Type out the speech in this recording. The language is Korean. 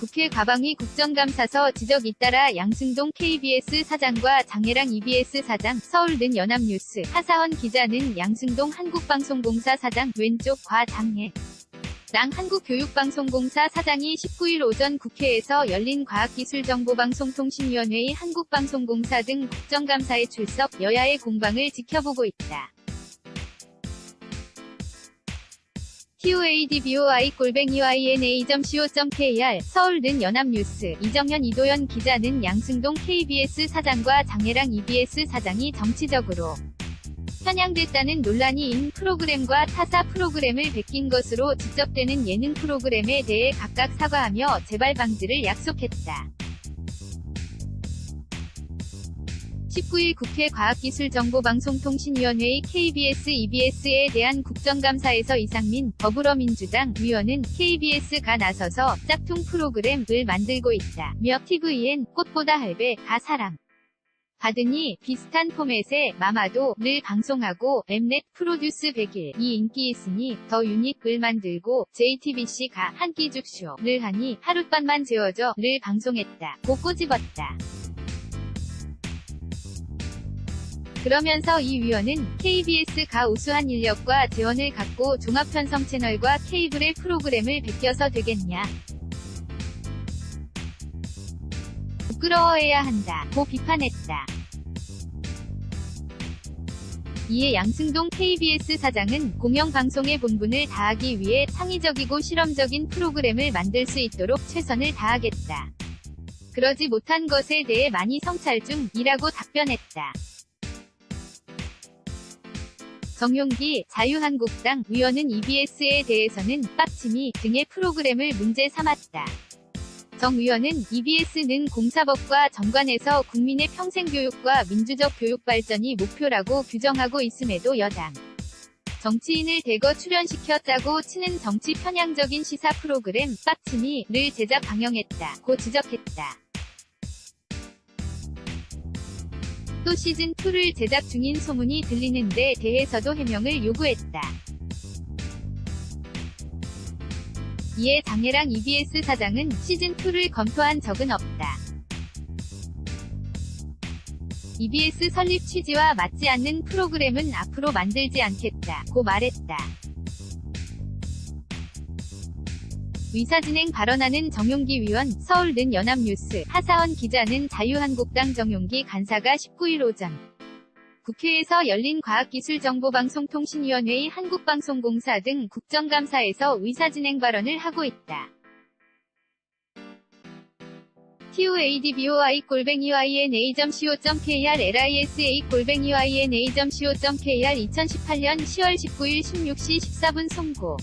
국회 과방위 국정감사서 지적 잇따라 양승동 KBS 사장과 장혜랑 EBS 사장, 서울는 연합뉴스, 하사원 기자는 양승동 한국방송공사 사장, 왼쪽 과 장혜. 랑 한국교육방송공사 사장이 19일 오전 국회에서 열린 과학기술정보방송통신위원회의 한국방송공사 등 국정감사에 출석, 여야의 공방을 지켜보고 있다. Toadboi 골뱅이yna.co.kr 서울는 연합뉴스 이정현 이도현 기자는 양승동 KBS 사장과 장혜랑 EBS 사장이 정치적으로 편향됐다는 논란이 인 프로그램과 타사 프로그램을 베낀 것으로 지적되는 예능 프로그램에 대해 각각 사과하며 재발 방지를 약속했다. 19일 국회 과학기술정보방송통신위원회의 KBS, EBS에 대한 국정감사에서 이상민 더불어민주당 위원은 KBS가 나서서 짝퉁 프로그램을 만들고 있다. 며 TVN 꽃보다 할배 가 사람 받으니 비슷한 포맷의 마마도를 방송하고 엠넷 프로듀스 100일 이 인기 있으니 더 유닉을 만들고 JTBC가 한끼 죽쇼를 하니 하룻밤만 재워줘를 방송했다. 고 꼬집었다. 그러면서 이 위원은 KBS가 우수한 인력과 재원을 갖고 종합편성 채널과 케이블의 프로그램을 베껴서 되겠냐. 부끄러워해야 한다. 고 비판했다. 이에 양승동 KBS 사장은 공영방송의 본분을 다하기 위해 창의적이고 실험적인 프로그램을 만들 수 있도록 최선을 다하겠다. 그러지 못한 것에 대해 많이 성찰 중이라고 답변했다. 정용기 자유한국당 위원은 EBS에 대해서는 빡침이 등의 프로그램을 문제 삼았다. 정 의원은 EBS는 공사법과 정관에서 국민의 평생교육과 민주적 교육 발전이 목표라고 규정하고 있음에도 여당 정치인을 대거 출연시켜 짜고 치는 정치 편향적인 시사 프로그램 빡침이를 제작 방영했다. 고 지적했다. 또 시즌2를 제작 중인 소문이 들리는 데 대해서도 해명을 요구했다. 이에 장혜랑 EBS 사장은 시즌2를 검토한 적은 없다. EBS 설립 취지와 맞지 않는 프로그램은 앞으로 만들지 않겠다. 고 말했다. 의사진행 발언하는 정용기 위원, 서울는 연합뉴스, 하사원 기자는 자유한국당 정용기 간사가 19일 오전 국회에서 열린 과학기술정보방송통신위원회의 한국방송공사 등 국정감사에서 의사진행 발언을 하고 있다. toadboi 골뱅이yna.co.kr lisa 골뱅이yna.co.kr 2018년 10월 19일 16시 14분 송고